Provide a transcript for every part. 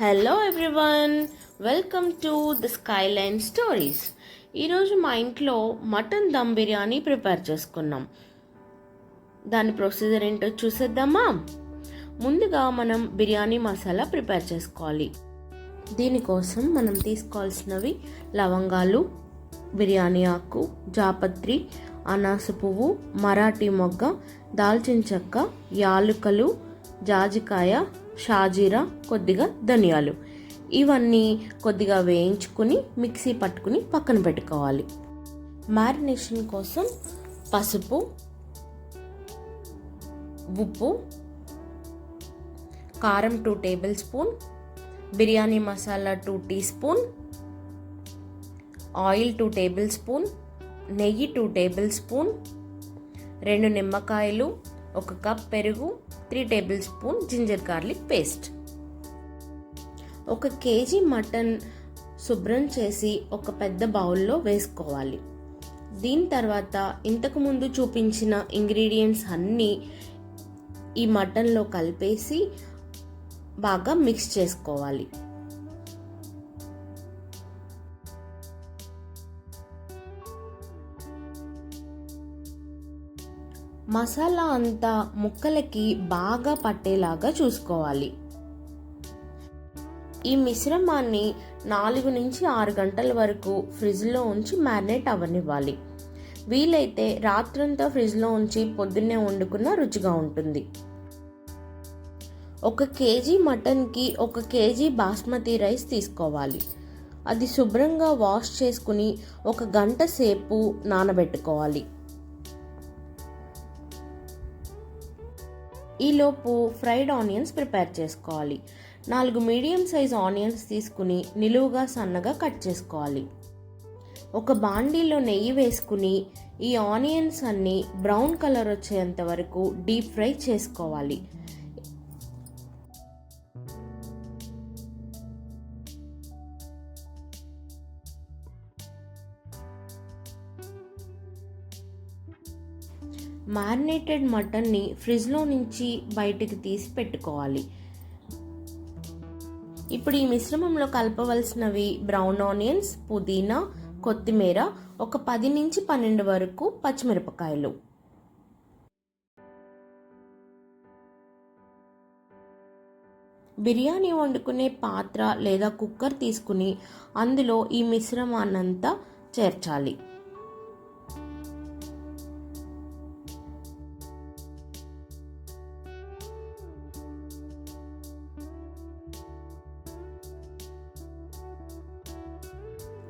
Hello everyone welcome to the skyline stories ఈరోజు మా ఇంట్లో మటన్ దమ్ బిర్యానీ ప్రిపేర్ చేసుకున్నాం. దాని ప్రొసీజర్ ఏంటో చూసేద్దామా? ముందుగా మనం బిర్యానీ మసాలా ప్రిపేర్ చేసుకోవాలి. దీనికోసం మనం తీసుకోవాల్సినవి లవంగాలు బిర్యానీ ఆకు జాపత్రి అనాస పువ్వు మరాఠీ మొగ్గ దాల్చిన చెక్క యాలుకలు జాజికాయ షాజీరా కొద్దిగా ధనియాలు. ఇవన్నీ కొద్దిగా వేయించుకుని మిక్సీ పట్టుకుని పక్కన పెట్టుకోవాలి. మ్యారినేషన్ కోసం పసుపు ఉప్పు కారం two tablespoon biryani masala two teaspoon oil two tablespoon నెయ్యి టూ టేబుల్ స్పూన్ రెండు నిమ్మకాయలు ఒక కప్ పెరుగు three tablespoon ginger garlic paste. ఒక కేజీ మటన్ శుభ్రం చేసి ఒక పెద్ద బౌల్లో వేసుకోవాలి. దీని తర్వాత ఇంతకుముందు చూపించిన ఇంగ్రీడియంట్స్ అన్నీ ఈ మటన్లో కలిపేసి బాగా మిక్స్ చేసుకోవాలి. మసాలా అంతా ముక్కలకి బాగా పట్టేలాగా చూసుకోవాలి. ఈ మిశ్రమాన్ని నాలుగు నుంచి ఆరు గంటల వరకు ఫ్రిడ్జ్లో ఉంచి మ్యారినేట్ అవ్వనివ్వాలి. వీలైతే రాత్రంతా ఫ్రిడ్జ్లో ఉంచి పొద్దున్నే వండుకున్న రుచిగా ఉంటుంది. ఒక కేజీ మటన్కి ఒక కేజీ బాస్మతి రైస్ తీసుకోవాలి. అది శుభ్రంగా వాష్ చేసుకుని ఒక గంట సేపు నానబెట్టుకోవాలి. ఈలోపు ఫ్రైడ్ ఆనియన్స్ ప్రిపేర్ చేసుకోవాలి. నాలుగు మీడియం సైజ్ ఆనియన్స్ తీసుకుని నిలువుగా సన్నగా కట్ చేసుకోవాలి. ఒక బాండీలో నెయ్యి వేసుకుని ఈ ఆనియన్స్ అన్ని బ్రౌన్ కలర్ వచ్చేంత వరకు డీప్ ఫ్రై చేసుకోవాలి. మ్యారినేటెడ్ మటన్ని ఫ్రిడ్జ్లో నుంచి బయటికి తీసి పెట్టుకోవాలి. ఇప్పుడు ఈ మిశ్రమంలో కలపవలసినవి బ్రౌన్ ఆనియన్స్ పుదీనా కొత్తిమీర ఒక పది నుంచి పన్నెండు వరకు పచ్చిమిరపకాయలు. బిర్యానీ వండుకునే పాత్ర లేదా కుక్కర్ తీసుకుని అందులో ఈ మిశ్రమాన్నంతా చేర్చాలి.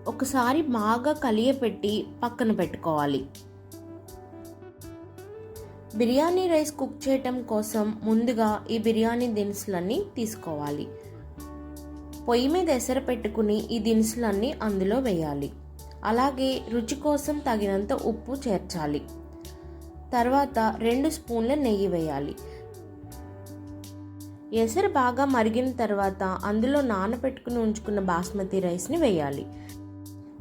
ఒకసారి బాగా కలియపెట్టి పక్కన పెట్టుకోవాలి. బిర్యానీ రైస్ కుక్ చేయటం కోసం ముందుగా ఈ బిర్యానీ దినుసులన్నీ తీసుకోవాలి. పొయ్యి మీద ఎసర పెట్టుకుని ఈ దినుసులన్నీ అందులో వేయాలి. అలాగే రుచి కోసం తగినంత ఉప్పు చేర్చాలి. తర్వాత రెండు స్పూన్ల నెయ్యి వేయాలి. ఎసరు బాగా మరిగిన తర్వాత అందులో నానబెట్టుకుని ఉంచుకున్న బాస్మతి రైస్ని వేయాలి.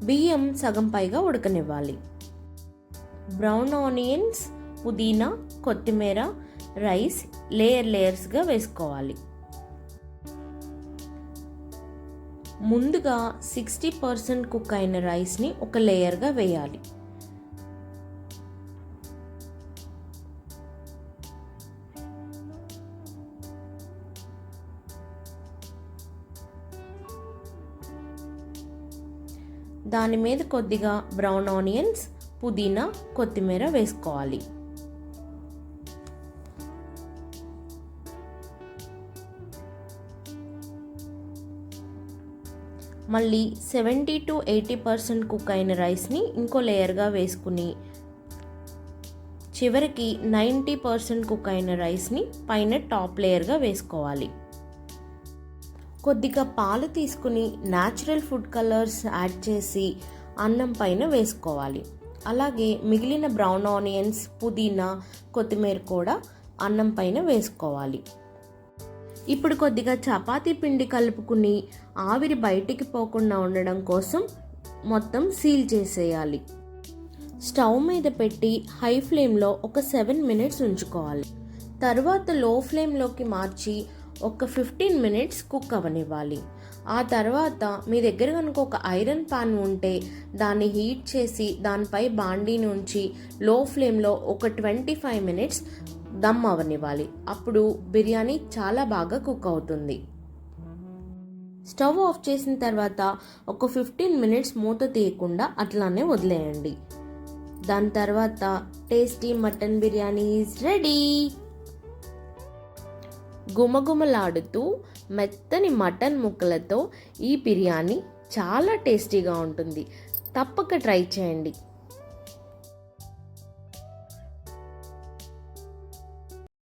బియ్యం సగం పైగా ఉడకనివ్వాలి. బ్రౌన్ ఆనియన్స్ పుదీనా కొత్తిమీర రైస్ లేయర్ లేయర్స్గా వేసుకోవాలి. ముందుగా సిక్స్టీ పర్సెంట్ కుక్ అయిన రైస్ని ఒక లేయర్గా వేయాలి. దాని మీద కొద్దిగా బ్రౌన్ ఆనియన్స్ పుదీనా కొత్తిమీర వేసుకోవాలి. మళ్ళీ seventy to eighty percent cook అయిన రైస్ని ఇంకో లేయర్గా వేసుకుని చివరికి నైంటీ పర్సెంట్ కుక్ అయిన రైస్ని పైన టాప్ లేయర్గా వేసుకోవాలి. కొద్దిగా పాలు తీసుకుని న్యాచురల్ ఫుడ్ కలర్స్ యాడ్ చేసి అన్నం పైన వేసుకోవాలి. అలాగే మిగిలిన బ్రౌన్ ఆనియన్స్ పుదీనా కొత్తిమీర కూడా అన్నం పైన వేసుకోవాలి. ఇప్పుడు కొద్దిగా చపాతీ పిండి కలుపుకుని ఆవిరి బయటికి పోకుండా ఉండడం కోసం మొత్తం సీల్ చేసేయాలి. స్టవ్ మీద పెట్టి హై ఫ్లేమ్లో ఒక సెవెన్ మినిట్స్ ఉంచుకోవాలి. తర్వాత లో ఫ్లేమ్లోకి మార్చి ఒక ఫిఫ్టీన్ మినిట్స్ కుక్ అవనివ్వాలి. ఆ తర్వాత మీ దగ్గర కనుక ఒక ఐరన్ పాన్ ఉంటే దాన్ని హీట్ చేసి దానిపై బాండీని ఉంచి లో ఫ్లేమ్లో ఒక ట్వంటీ ఫైవ్ మినిట్స్ దమ్ అవనివ్వాలి. అప్పుడు బిర్యానీ చాలా బాగా కుక్ అవుతుంది. స్టవ్ ఆఫ్ చేసిన తర్వాత ఒక ఫిఫ్టీన్ మినిట్స్ మూత తీయకుండా అట్లానే వదిలేయండి. దాని తర్వాత tasty mutton biryani is ready గుమగుమలాడుతూ మెత్తని మటన్ ముక్కలతో ఈ బిర్యానీ చాలా టేస్టీగా ఉంటుంది. తప్పక ట్రై చేయండి.